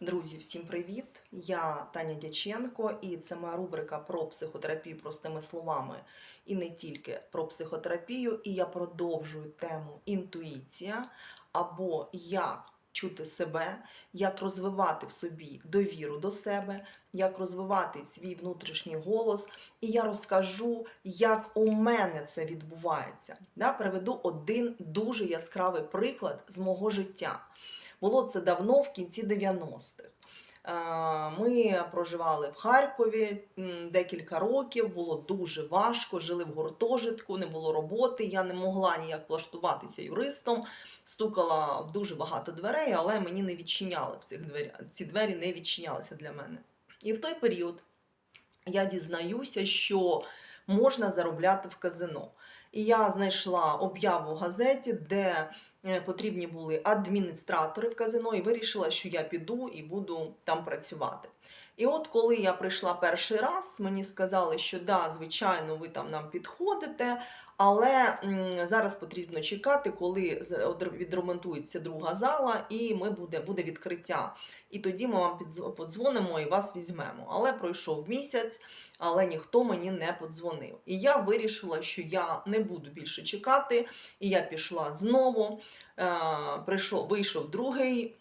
Друзі, всім привіт! Я Таня Дяченко, і це моя рубрика про психотерапію простими словами. І не тільки про психотерапію. І я продовжую тему інтуїція або як чути себе, як розвивати в собі довіру до себе, як розвивати свій внутрішній голос. І я розкажу, як у мене це відбувається. Да, Приведу один дуже яскравий приклад з мого життя. Було це давно, в кінці 90-х. Е, Ми проживали в Харкові декілька років, було дуже важко, жили в гуртожитку, не було роботи. Я не могла ніяк влаштуватися юристом, стукала в дуже багато дверей, але мені не відчиняли цих дверях. Ці двері не відчинялися для мене. І в той період я дізнаюся, що можна заробляти в казино. І я знайшла об'яву в газеті, де потрібні були адміністратори в казино, і вирішила, що я піду і буду там працювати. І от коли я прийшла перший раз, мені сказали, що да, звичайно, ви там нам підходите, але зараз потрібно чекати, коли відремонтується друга зала, і ми буде, буде відкриття. І тоді ми вам подзвонимо і вас візьмемо. Але пройшов місяць, але ніхто мені не подзвонив. І я вирішила, що я не буду більше чекати, і я пішла знову. Е, прийшов, вийшов другий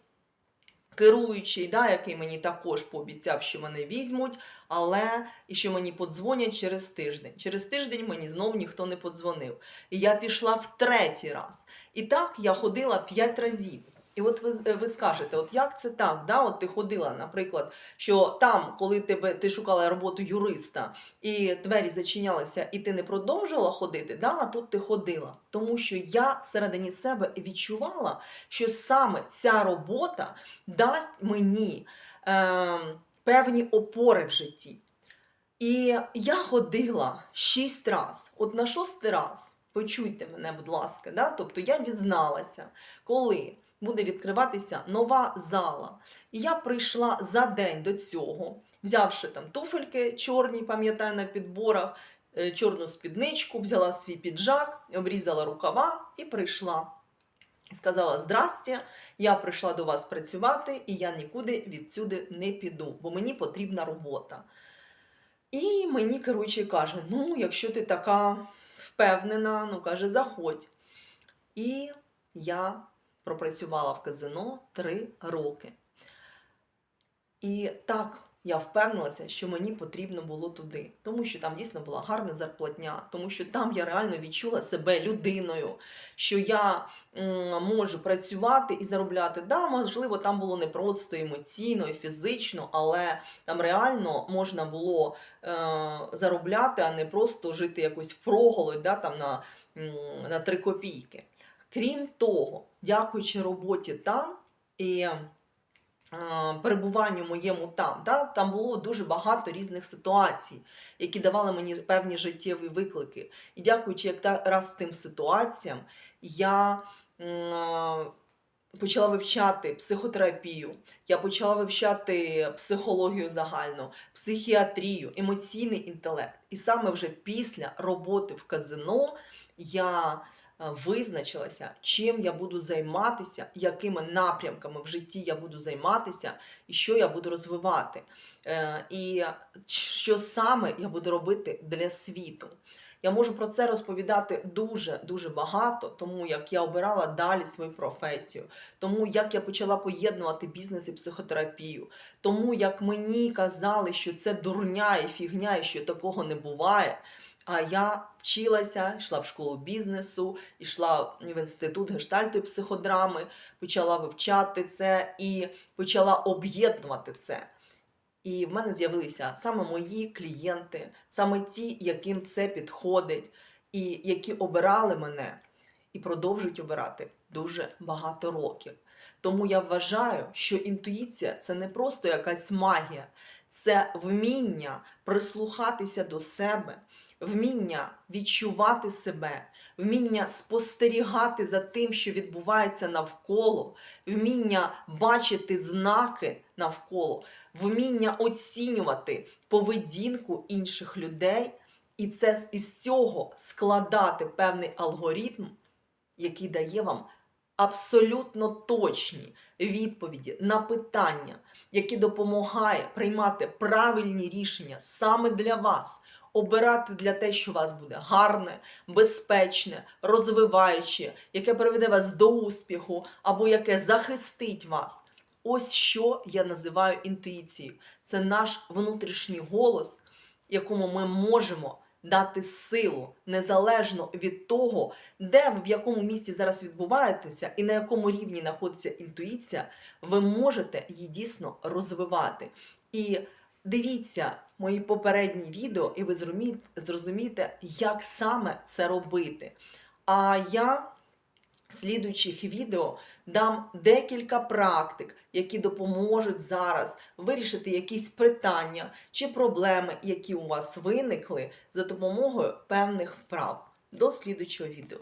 керуючий, да, який мені також пообіцяв, що мене візьмуть, але і що мені подзвонять через тиждень. Через тиждень мені знову ніхто не подзвонив. І я пішла в третій раз. І так я ходила п'ять разів. І от ви, ви скажете, от як це так? Да? От ти ходила, наприклад, що там, коли тебе ти шукала роботу юриста, і двері зачинялися, і ти не продовжувала ходити, да? а тут ти ходила. Тому що я всередині себе відчувала, що саме ця робота дасть мені е, певні опори в житті. І я ходила шість раз. От на шостий раз, почуйте мене, будь ласка, да? тобто я дізналася, коли буде відкриватися нова зала. І я прийшла за день до цього, взявши там туфельки чорні, пам'ятаю, на підборах, е, чорну спідничку, взяла свій піджак, обрізала рукава і прийшла. Сказала: Здрасте, я прийшла до вас працювати, і я нікуди відсюди не піду, бо мені потрібна робота. І мені керуючий каже: ну, якщо ти така впевнена, ну каже, заходь. І я пропрацювала в казино три роки. І так я впевнилася, що мені потрібно було туди, тому що там дійсно була гарна зарплатня, тому що там я реально відчула себе людиною, що я можу працювати і заробляти. Да, можливо, там було не просто емоційно і фізично, але там реально можна було е, заробляти, а не просто жити якось впроголодь, да, там на, на три копійки. Крім того, дякуючи роботі там і е, перебуванню моєму там, да, там було дуже багато різних ситуацій, які давали мені певні життєві виклики. І дякуючи якраз тим ситуаціям, я почала вивчати психотерапію, я почала вивчати психологію загальну, психіатрію, емоційний інтелект. І саме вже після роботи в казино я визначилася, чим я буду займатися, якими напрямками в житті я буду займатися і що я буду розвивати. Е, І що саме я буду робити для світу. Я можу про це розповідати дуже дуже багато, тому як я обирала далі свою професію, тому як я почала поєднувати бізнес і психотерапію, тому як мені казали, що це дурня і фігня, і що такого не буває. А я вчилася, йшла в школу бізнесу, йшла в інститут гештальту і психодрами, почала вивчати це і почала об'єднувати це. І в мене з'явилися саме мої клієнти, саме ті, яким це підходить, і які обирали мене і продовжують обирати дуже багато років. Тому я вважаю, що інтуїція це не просто якась магія, це вміння прислухатися до себе, вміння відчувати себе, вміння спостерігати за тим, що відбувається навколо, вміння бачити знаки навколо, вміння оцінювати поведінку інших людей, і це із цього складати певний алгоритм, який дає вам абсолютно точні відповіді на питання, які допомагають приймати правильні рішення саме для вас, обирати для те, що у вас буде гарне, безпечне, розвиваюче, яке приведе вас до успіху або яке захистить вас. Ось що я називаю інтуїцією. Це наш внутрішній голос, якому ми можемо дати силу незалежно від того, де ви в якому місті зараз відбуваєтеся і на якому рівні знаходиться інтуїція, ви можете її дійсно розвивати. І дивіться мої попередні відео, і ви зрозумієте- як саме це робити. А я в слідуючих відео дам декілька практик, які допоможуть зараз вирішити якісь питання чи проблеми, які у вас виникли за допомогою певних вправ. До слідуючого відео.